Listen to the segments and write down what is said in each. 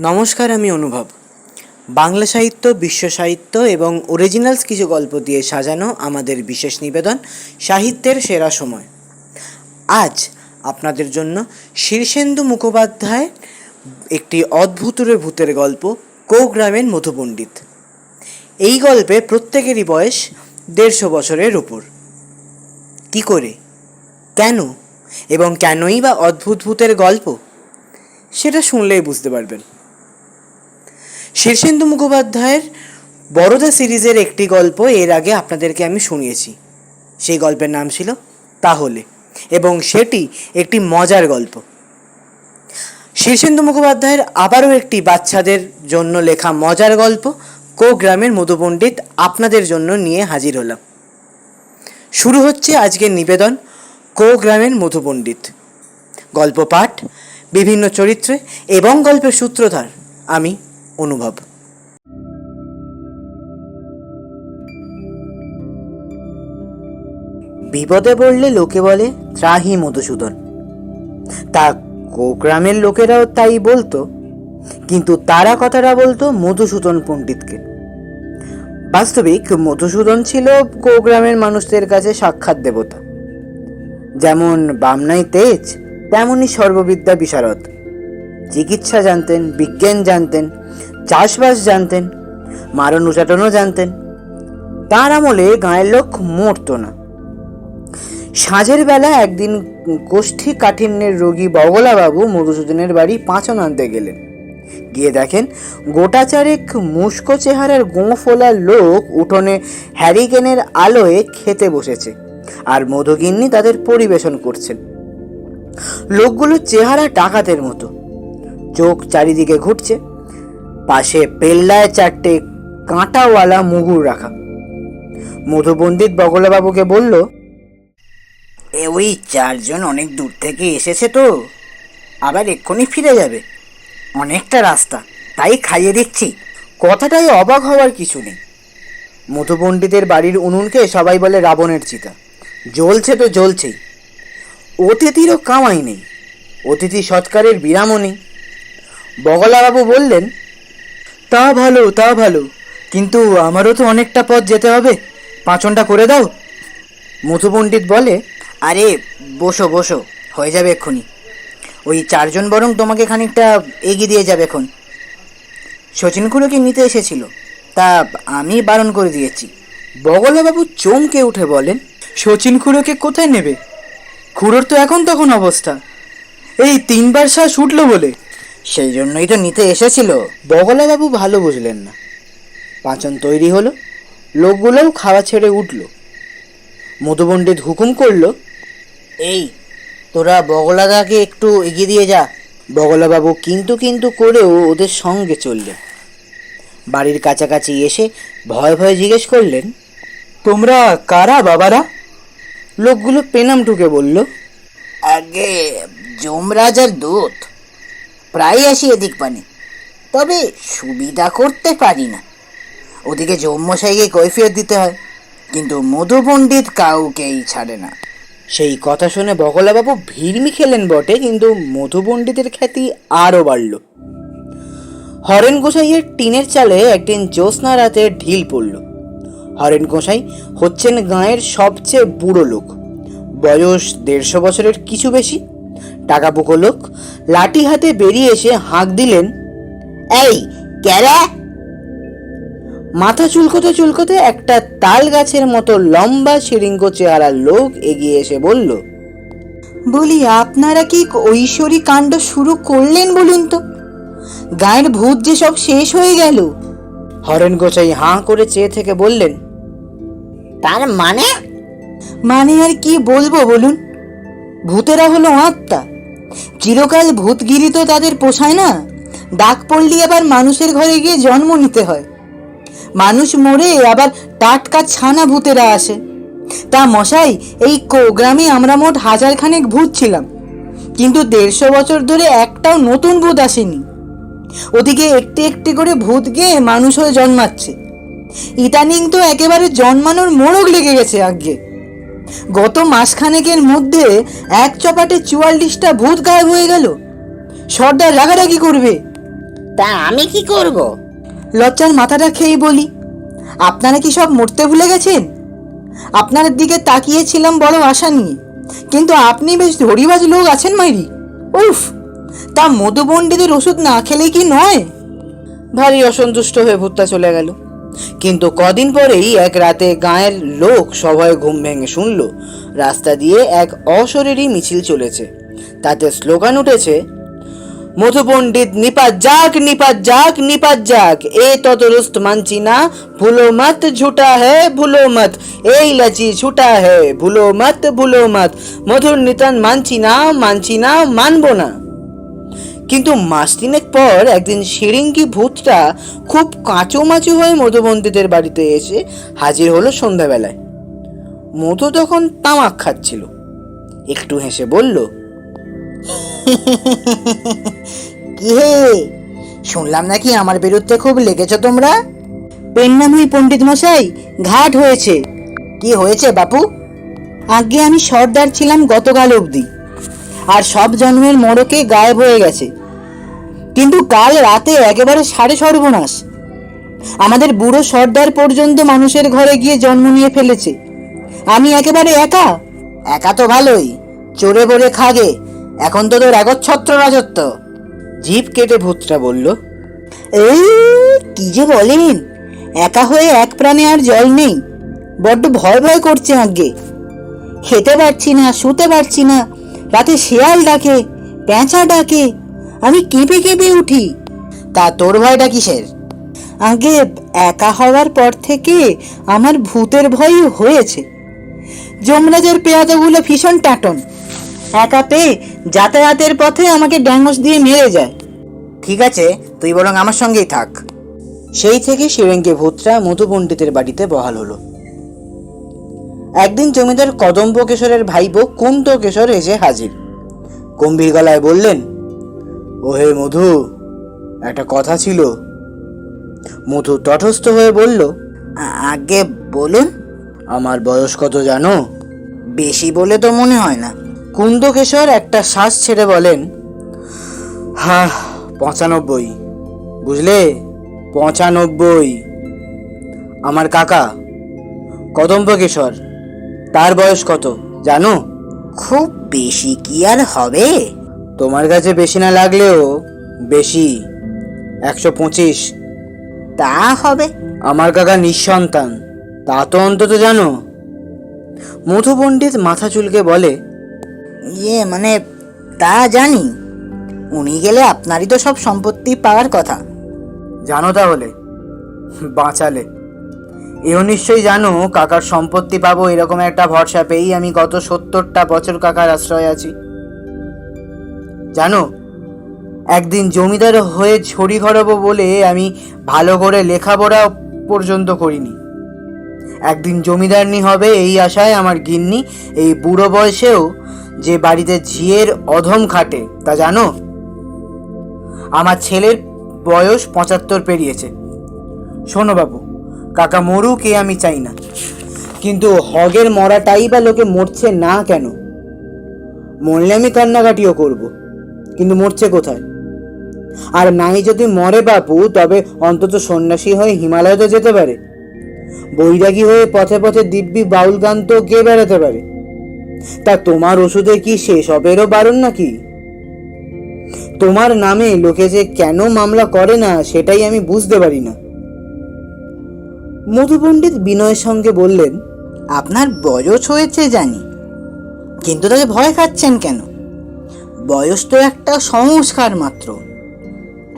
নমস্কার, আমি অনুভব। বাংলা সাহিত্য, বিশ্ব সাহিত্য এবং অরিজিনালস কিছু গল্প দিয়ে সাজানো আমাদের বিশেষ নিবেদন, সাহিত্যের সেরা সময়। আজ আপনাদের জন্য শীর্ষেন্দু মুখোপাধ্যায় একটি অদ্ভুতুরে ভূতের গল্প কৌগ্রামের মধুপণ্ডিত। এই গল্পে প্রত্যেকেরই বয়স দেড়শো বছরের উপর। কি করে? কেন? এবং কেনই বা অদ্ভুত ভূতের গল্প? সেটা শুনলেই বুঝতে পারবেন। শীর্ষেন্দু মুখোপাধ্যায়ের বড়দা সিরিজের একটি গল্প এর আগে আপনাদেরকে আমি শুনিয়েছি। সেই গল্পের নাম ছিল তাহলে এবং সেটি একটি মজার গল্প। শীর্ষেন্দু মুখোপাধ্যায়ের আবারও একটি বাচ্চাদের জন্য লেখা মজার গল্প কো গ্রামের মধুপণ্ডিত আপনাদের জন্য নিয়ে হাজির হলাম। শুরু হচ্ছে আজকের নিবেদন কো গ্রামের মধুপণ্ডিত। গল্প পাঠ, বিভিন্ন চরিত্রে এবং গল্পের সূত্রধার আমি অনুভব। বিপদে পড়লে লোকে বলে, ত্রাহি মধুসূদন। তা গ্রামের লোকেরাও তাই বলতো, কিন্তু তারা কথাটা বলতো মধুসূদন পণ্ডিতকে। বাস্তবিক মধুসূদন ছিল গ্রামের মানুষদের কাছে সাক্ষাৎ দেবতা। যেমন বামনাই তেজ তেমনই সর্ববিদ্যা বিশারদ। চিকিৎসা জানতেন, বিজ্ঞান জানতেন, চাষবাস জানতেন, মারণ উচাটনও জানতেন। তার আমলে গাঁয়ের লোক মরতো না। সাঁঝের বেলা একদিন গোষ্ঠী কাঠিন্যের রোগী বগলাবাবু মধুসূদনের বাড়ি পাঁচন আনতে গেলেন। গিয়ে দেখেন গোটা চারেক মুস্কো চেহারার গোঁফোলা লোক উঠোনে হ্যারিকেনের আলোয় খেতে বসেছে আর মধুগিন্নি তাদের পরিবেশন করছেন। লোকগুলোর চেহারা ডাকাতের মতো। চোখ চারিদিকে ঘুরছে। পাশে পেল্লায় চারটে কাঁটাওয়ালা মুগুর রাখা। মধুপণ্ডিত বগলাবাবুকে বলল, এ ওই চারজন অনেক দূর থেকে এসেছে তো। আবার এক্ষুনি ফিরে যাবে। অনেকটা রাস্তা, তাই খাইয়ে দিচ্ছি। কথাটাই অবাক হওয়ার কিছু নেই। মধুপণ্ডিতের বাড়ির উনুনকে সবাই বলে রাবণের চিতা। জ্বলছে তো জ্বলছেই। অতিথিরও কামাই নেই। অতিথি সৎকারের বিরামও নেই। বগলাবাবু বললেন তা ভালো তা ভালো। কিন্তু আমারও তো অনেকটা পথ যেতে হবে। পাঁচনটা করে দাও। মধু পণ্ডিত বলে আরে বসো বসো হয়ে যাবে এক্ষুনি। ওই চারজন বরং তোমাকে খানিকটা এগিয়ে দিয়ে যাবে এখন। শচীন খুড়োকে নিতে এসেছিল? তা আমি বারণ করে দিয়েছি। বগলাবাবু চমকে উঠে বলেন শচীন খুড়োকে কোথায় নেবে? খুড়োর তো এখন তখন অবস্থা। এই তিনবার শ্বাস উঠল বলে। সেই জন্যই তো নিতে এসেছিল। বগলাবাবু ভালো বুঝলেন না। পাঁচন তৈরি হলো লোকগুলোও খাওয়া ছেড়ে উঠল। মধুপণ্ডিত হুকুম করল এই তোরা বগলাদাকে একটু এগিয়ে দিয়ে যা। বগলাবাবু কিন্তু কিন্তু করেও ওদের সঙ্গে চললেন। বাড়ির কাছাকাছি এসে ভয় ভয়ে জিজ্ঞেস করলেন তোমরা কারা বাবারা? লোকগুলো পেনাম ঢুকে বলল আগে যমরাজার দূত। প্রায় আসি এদিক পানে। তবে সুবিধা করতে পারি না। ওদিকে যমমশাইকে কৈফিয়ত দিতে হয়, কিন্তু মধু পণ্ডিত কাউকেই ছাড়ে না। সেই কথা শুনে বকলাবাবু ভিড়মি খেলেন বটে, কিন্তু মধু পণ্ডিতের খ্যাতি আরও বাড়ল। হরেন গোসাইয়ের টিনের চালে একদিন জ্যোৎস্না রাতে ঢিল পড়ল। হরেন গোসাই হচ্ছেন গাঁয়ের সবচেয়ে বুড়ো লোক। বয়স দেড়শো বছরের কিছু বেশি। টাকা পুকো লোক লাঠি হাতে বেরিয়ে এসে হাঁক দিলেন এই ক্যারা! মাথা চুলকোতে চুলকোতে একটা তাল গাছের মতো লম্বা শিরিঙ্গ চেহারার লোক এগিয়ে এসে বলল বলি আপনারা কি ঐশ্বরী কাণ্ড শুরু করলেন বলুন তো? গায়ের ভূত যে সব শেষ হয়ে গেল। হরেন গোসাই হাঁ করে চেয়ে থেকে বললেন তার মানে? মানে আর কি বলব বলুন? ভূতেরা হলো আত্মা। চিরকাল ভূতগিরি তো তাদের পোষায় না। ডাক পড়লি আবার মানুষের ঘরে গিয়ে জন্ম নিতে হয়। মানুষ মরে আবার টাটকা ছানা ভূতেরা আসে। তা মশাই, এই গ্রামে আমরা মোট হাজার খানেক ভূত ছিলাম। কিন্তু দেড়শো বছর ধরে একটাও নতুন ভূত আসেনি। ওদিকে একটি একটি করে ভূত গিয়ে মানুষ হয়ে জন্মাচ্ছে। ইদানিং তো একেবারে জন্মানোর মোড়ক লেগে গেছে আগে গত মাসখানেকের মধ্যে এক চপাটে চুয়াল্লিশটা ভূত গায়েব হয়ে গেল। সর্দার রাগারাগি করবে? তা আমি কি করব? লজ্জার মাথাটা খেয়েই বলি আপনারা কি সব মরতে ভুলে গেছেন? আপনার দিকে তাকিয়েছিলাম বড় আশা নিয়ে কিন্তু আপনি বেশ ধরিবাজ লোক আছেন মাইরি। উফ তা মধু পণ্ডিতের ওষুধ না খেলে কি নয়? ভারী অসন্তুষ্ট হয়ে ভূতটা চলে গেল। কিন্তু কদিন পরেই এক রাতে গাঁয়ের লোক সবাই ঘুম ভেঙে শুনল, রাস্তা দিয়ে এক অশরীরী মিছিল চলেছে। তাতে স্লোগান উঠেছে মধু পণ্ডিত নিপাত যাক নিপাত যাক নিপাত যাক এ ততরুস্ত মানছি না, ভুলো মত ঝুটা হে, ভুলো মত, এই লাচি ছুটা হে, ভুলো মত ভুলো মত, মধুর নিতান মানছি না মানছি না, মানবো না। কিন্তু মাস তিনেক পর একদিন শিরিঙ্গি ভূতটা খুব কাঁচোমাচু হয়ে মধুবন্তীদের বাড়িতে এসে হাজির হলো সন্ধ্যাবেলায়। মধু তখন তামাক খাচ্ছিল। একটু হেসে বলল, কি শুনলাম নাকি আমার বিরুদ্ধে খুব লেগেছ তোমরা? পেন্নাময়ী পণ্ডিত মশাই, ঘাট হয়েছে। কি হয়েছে বাপু? আগে আমি সর্দার ছিলাম গতকাল অবধি। আর সব জন্মের মোড়কে গায়েব হয়ে গেছে। কিন্তু কাল রাতে একেবারে সাড়ে সর্বনাশ। আমাদের বুড়ো সর্দার পর্যন্ত মানুষের ঘরে গিয়ে জন্ম নিয়ে ফেলেছে। আমি একেবারে একা? একা তো ভালোই। চোরে বলে খাগে। এখন তো তোর একচ্ছত্র রাজত্ব। জিভ কেটে ভূতটা বলল এই কি যে বলেন? একা হয়ে এক প্রাণে আর জল নেই। বড্ড ভয় ভয় করছে আগে। খেতে পারছি না শুতে পারছি না। রাতে শেয়াল ডাকে প্যাঁচা ডাকে, আমি কেঁপে কেঁপে উঠি। তা তোর ভয়টা কিসের? আগে একা হওয়ার পর থেকে আমার ভূতের ভয় হয়েছে। যমরাজের পেয়াদাগুলো ভীষণ টাটন। একা পেয়ে যাতায়াতের পথে আমাকে ড্যাঙ্গস দিয়ে মেরে যায়। ঠিক আছে, তুই বরং আমার সঙ্গেই থাক। সেই থেকে শিরেঙ্গে ভূতরা মধু পণ্ডিতের বাড়িতে বহাল হলো। একদিন জমিদার কদম্ব কেশরের ভাইপো কুন্ত কেশর এসে হাজির। গম্ভীর গলায় বললেন, ওহে মধু, একটা কথা ছিল। মধু তটস্থ হয়ে বলল আগে বলুন, আমার বয়স কত জানো? বেশি বলে তো মনে হয় না। কুন্দকেশর একটা শ্বাস ছেড়ে বলেন, হা, পঁচানব্বই। বুঝলে? পঁচানব্বই। আমার কাকা, কদম্বকেশর। তার বয়স কত? জানো? খুব বেশি কি আর হবে? তোমার কাছে বেশি না লাগলেও বেশি। একশো পঁচিশ। তা হবে। আমার কাকা নিঃসন্তান। তা তো অন্তত জানো। মধু পণ্ডিত মাথা চুলকে বলে ইয়ে মানে তা জানি। উনি গেলে আপনারই তো সব সম্পত্তি পাওয়ার কথা। জানো তাহলে। বাঁচালে। এও নিশ্চয়ই জানো, কাকার সম্পত্তি পাবো এরকম একটা ভরসা পেয়েই আমি গত সত্তরটা বছর কাকার আশ্রয় আছি। জানো, একদিন জমিদার হয়ে ছড়ি ঘরাবো বলে আমি ভালো করে লেখাপড়া পর্যন্ত করিনি। একদিন জমিদারনি হবে এই আশায় আমার গিন্নি, এই বুড়ো বয়সেও যে বাড়িতে ঝিয়ের অধম খাটে, তা জানো? আমার ছেলের বয়স পঁচাত্তর পেরিয়েছে। শোনো বাবু কাকা মরুক এ আমি চাই না। কিন্তু হগের মরাটাই বা লোকে মরছে না কেন? মরলে আমি কান্নাকাটিও করব, কিন্তু মরছে কোথায়? আর নাই যদি মরে বাপু, তবে অন্তত সন্ন্যাসী হয়ে হিমালয় তো যেতে পারে। বৈরাগী হয়ে পথে পথে দিব্যি বাউল গান তো কে বেড়াতে পারে। তা তোমার ওষুধে কি সেসবেরও বারণ নাকি? তোমার নামে লোকে যে কেন মামলা করে না, সেটাই আমি বুঝতে পারি না। মধু পণ্ডিত বিনয়ের সঙ্গে বললেন, আপনার বয়স হয়েছে জানি, কিন্তু তাকে ভয় খাচ্ছেন কেন? বয়স তো একটা সংস্কার মাত্র।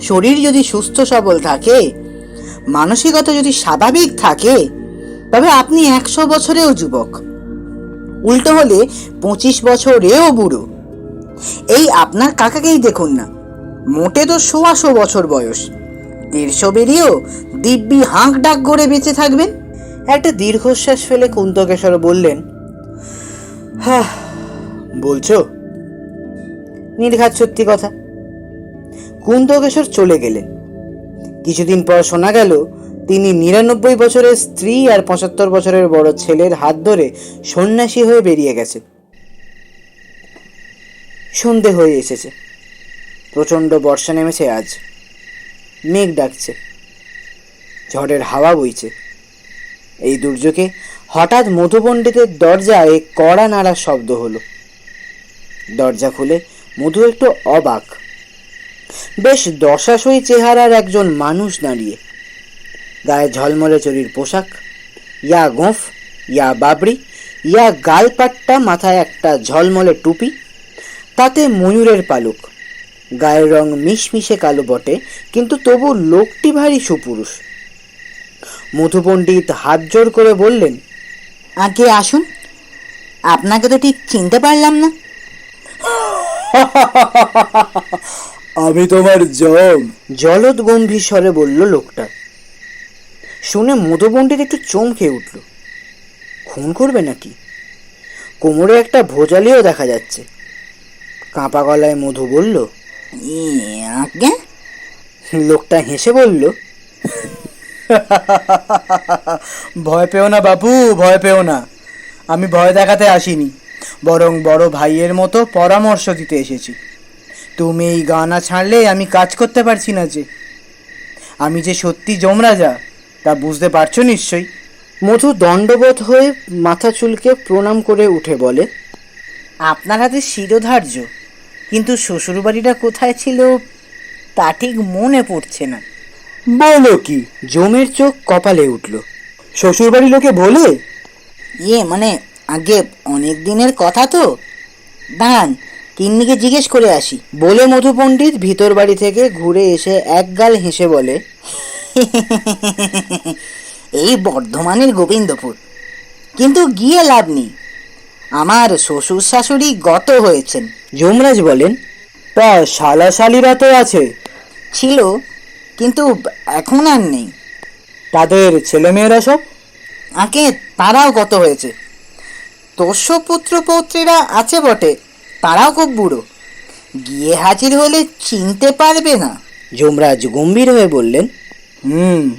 শরীর যদি সুস্থ সবল থাকে, মানসিকতা যদি স্বাভাবিক থাকে, তবে আপনি একশো বছরেও যুবক। উল্টো হলে পঁচিশ বছরেও বুড়ো। এই আপনার কাকাকেই দেখুন না, মোটে তো সোয়াশো বছর বয়স। দেড়শো বেরিয়েও দিব্যি হাঁক ডাক করে বেঁচে থাকবেন? একটা দীর্ঘশ্বাস ফেলে কুন্তকেশ্বর বললেন হ্যাঁ বলছো? নির্ঘাত সত্যি কথা। কুন্তকেশ্বর চলে গেলেন। কিছুদিন পর শোনা গেল, তিনি নিরানব্বই বছরের স্ত্রী আর পঁচাত্তর বছরের বড় ছেলের হাত ধরে সন্ন্যাসী হয়ে বেরিয়ে গেছে। সন্ধে হয়ে এসেছে। প্রচণ্ড বর্ষা নেমেছে আজ। মেঘ ডাকছে। ঝড়ের হাওয়া বইছে। এই দুর্যোগে হঠাৎ মধুপণ্ডিতের দরজায় কড়া নাড়ার শব্দ হলো। দরজা খুলে মধু একটু অবাক। বেশ দশাশই চেহারার একজন মানুষ দাঁড়িয়ে। গায়ে ঝলমলে চরির পোশাক, ইয়া গোঁফ, ইয়া বাবরি, ইয়া গালপাট্টা, মাথায় একটা ঝলমলে টুপি, তাতে ময়ূরের পালক। গায়ের রং মিশমিশে কালো বটে কিন্তু তবু লোকটি ভারী সুপুরুষ। মধুপণ্ডিত হাত জোর করে বললেন আগে আসুন? আপনাকে তো ঠিক চিনতে পারলাম না। আমি তোমার জম জলদ গম্ভীর স্বরে বলল লোকটা। শুনে মধুপণ্ডিত একটু চমকে উঠল। খুন করবে নাকি? কোমরে একটা ভোজালিও দেখা যাচ্ছে। কাঁপা গলায় মধু বলল আগে লোকটা হেসে বলল ভয় পেও না বাপু ভয় পেও না। আমি ভয় দেখাতে আসিনি বরং বড় ভাইয়ের মতো পরামর্শ দিতে এসেছি। তুমি এই গানা ছাড়লে আমি কাজ করতে পারছি না যে। আমি যে সত্যি যমরাজা তা বুঝতে পারছ নিশ্চয়ই? মধু দণ্ডবোধ হয়ে মাথা চুলকে প্রণাম করে উঠে বলে আপনার হাতে শিরোধার্য কিন্তু শ্বশুরবাড়িটা কোথায় ছিল তা ঠিক মনে পড়ছে না। বলো কি জমের চোখ কপালে উঠল। শ্বশুরবাড়ি লোকে বলে ইয়ে মানে আগে অনেক দিনের কথা তো। দাঁড়ান তিন্নিকে জিজ্ঞেস করে আসি। বলে মধু পণ্ডিত ভিতর বাড়ি থেকে ঘুরে এসে একগাল হেসে বলে এই বর্ধমানের গোবিন্দপুর। কিন্তু গিয়ে লাভ নেই। আমার শ্বশুর শাশুড়ি গত হয়েছেন। যমরাজ বলেন তা শালা শালিরা তো আছে। ছিল কিন্তু এখন আর নেই। তাদের ছেলেমেয়েরা সব? আগে তারাও গত হয়েছে। তোষ্য পুত্র পৌত্রীরা আছে বটে তারাও খুব বুড়ো। গিয়ে হাজির হলে চিনতে পারবে না। যমরাজ গম্ভীর হয়ে বললেন হুম।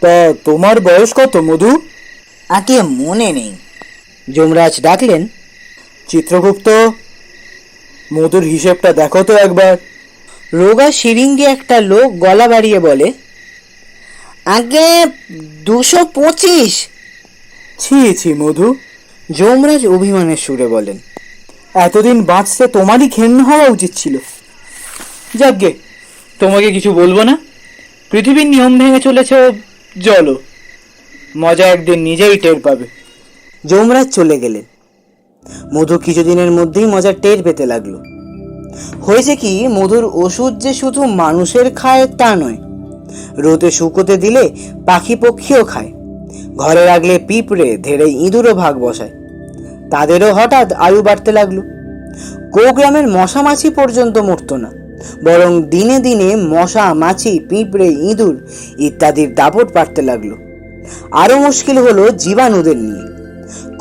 তা তোমার বয়স কত মধু? আগে মনে নেই। যমরাজ ডাকলেন চিত্রগুপ্ত মধুর হিসেবটা দেখো তো একবার। রোগা সিরিঙ্গে একটা লোক গলা বাড়িয়ে বলে আগে দুশো পঁচিশ। ছি ছি মধু। যমরাজ অভিমানের সুরে বলেন এতদিন বাঁচতে তোমারই ঘেন্ন হওয়া উচিত ছিল। যাকগে তোমাকে কিছু বলব না? পৃথিবীর নিয়ম ভেঙে চলেছ জলো মজা একদিন নিজেই টের পাবে। যমরাজ চলে গেলেন। মধু কিছুদিনের মধ্যেই মজার টের পেতে লাগল। হয়েছে কি, মধুর ওষুধ যে শুধু মানুষের খায় তা নয়, রোদে শুকোতে দিলে পাখি পক্ষীও খায়। ঘরে রাখলে পিঁপড়ে, ধেড়ে ইঁদুরও ভাগ বসায়। তাদেরও হঠাৎ আয়ু বাড়তে লাগল। কোগ্রামের মশা মাছি পর্যন্ত মরতো না, বরং দিনে দিনে মশা মাছি পিঁপড়ে, ইঁদুর ইত্যাদির দাপট বাড়তে লাগল। আরও মুশকিল হলো জীবাণুদের নিয়ে।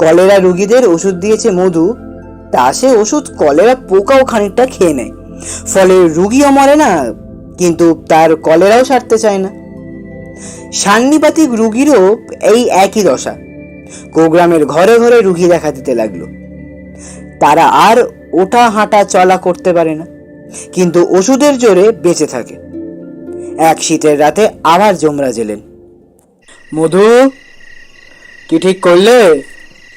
কলেরা রুগীদের ওষুধ দিয়েছে মধু, তা সে ওষুধ কলেরা পোকাও খানিকটা খেয়ে নেয়। ফলে রুগীও মরে না, কিন্তু তার কলেরাও সারতে চায় না। সান্নিপাতিক রুগীরও এই একই দশা। গোগ্রামের ঘরে ঘরে রুগী দেখা দিতে লাগল। তারা আর ওঠা হাঁটা চলা করতে পারে না, কিন্তু ওষুধের জোরে বেঁচে থাকে। এক শীতের রাতে আবার যমরাজ এলেন। মধু, কি ঠিক করলে?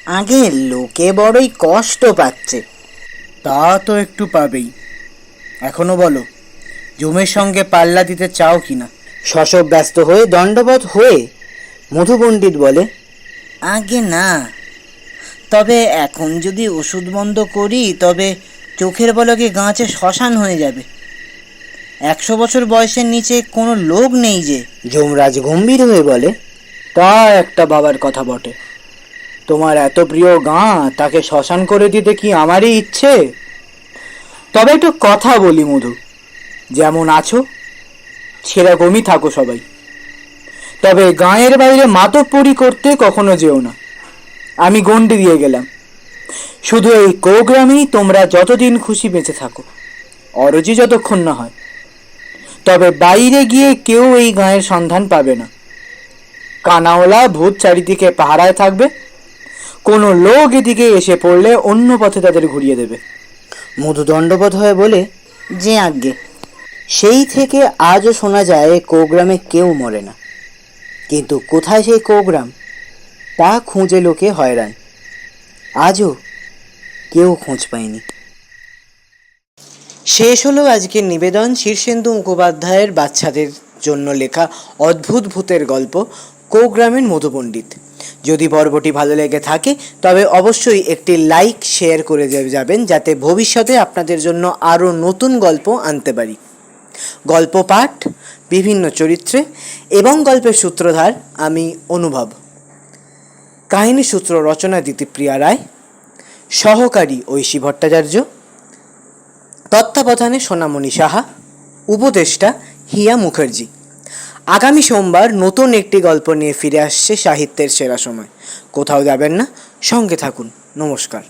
আগে লোকে বড়ই কষ্ট পাচ্ছে। তা তো একটু পাবেই। এখনও বলো জমের সঙ্গে পাল্লা দিতে চাও কি না শশব ব্যস্ত হয়ে দণ্ডবধ হয়ে মধু পণ্ডিত বলে আগে না। তবে এখন যদি ওষুধ বন্ধ করি তবে চোখের বলকে গাঁচে শ্মশান হয়ে যাবে। একশো বছর বয়সের নিচে কোনো লোক নেই যে যমরাজ গম্ভীর হয়ে বলে তা একটা বাবার কথা বটে। তোমার এত প্রিয় গাঁ, তাকে শ্মশান করে দিতে কি আমারই ইচ্ছে? তবে একটু কথা বলি মধু। যেমন আছো, সেরকমই থাকো সবাই। তবে গাঁয়ের বাইরে মাতব্বরি করতে কখনো যেও না। আমি গন্ডি দিয়ে গেলাম। শুধু এই কোগ্রামেই তোমরা যতদিন খুশি বেঁচে থাকো। অরজি যতক্ষণ না হয়। তবে বাইরে গিয়ে কেউ এই গাঁয়ের সন্ধান পাবে না। কানাওলা ভূত চারিদিকে পাহারায় থাকবে। কোনো লোক এদিকে এসে পড়লে অন্য পথে তাদের ঘুরিয়ে দেবে। মধু দণ্ডবোধ হয়ে বলে যে আজ্ঞে সেই থেকে আজও শোনা যায় কোগ্রামে কেউ মরে না। কিন্তু কোথায় সেই কোগ্রাম? তা খুঁজে লোকে হয়রান। আজও কেউ খোঁজ পায়নি। শেষ হলো আজকের নিবেদন শীর্ষেন্দু মুখোপাধ্যায়ের বাচ্চাদের জন্য লেখা অদ্ভুত ভূতের গল্প কোগ্রামের মধুপণ্ডিত। যদি পর্বটি ভালো লেগে থাকে, তবে অবশ্যই একটি লাইক শেয়ার করে যাবেন, যাতে ভবিষ্যতে আপনাদের জন্য আরও নতুন গল্প আনতে পারি। গল্প পাঠ, বিভিন্ন চরিত্রে এবং গল্পের সূত্রধার আমি অনুভব। কাহিনী সূত্র রচনা দিতিপ্রিয়া রায়। সহকারী ঐশী ভট্টাচার্য। তত্ত্বাবধানে সোনামণি সাহা। উপদেষ্টা হিয়া মুখার্জি। আগামী সোমবার নতুন একটি গল্প নিয়ে ফিরে আসছে সাহিত্যের সেরা সময়। কোথাও যাবেন না, সঙ্গে থাকুন। নমস্কার।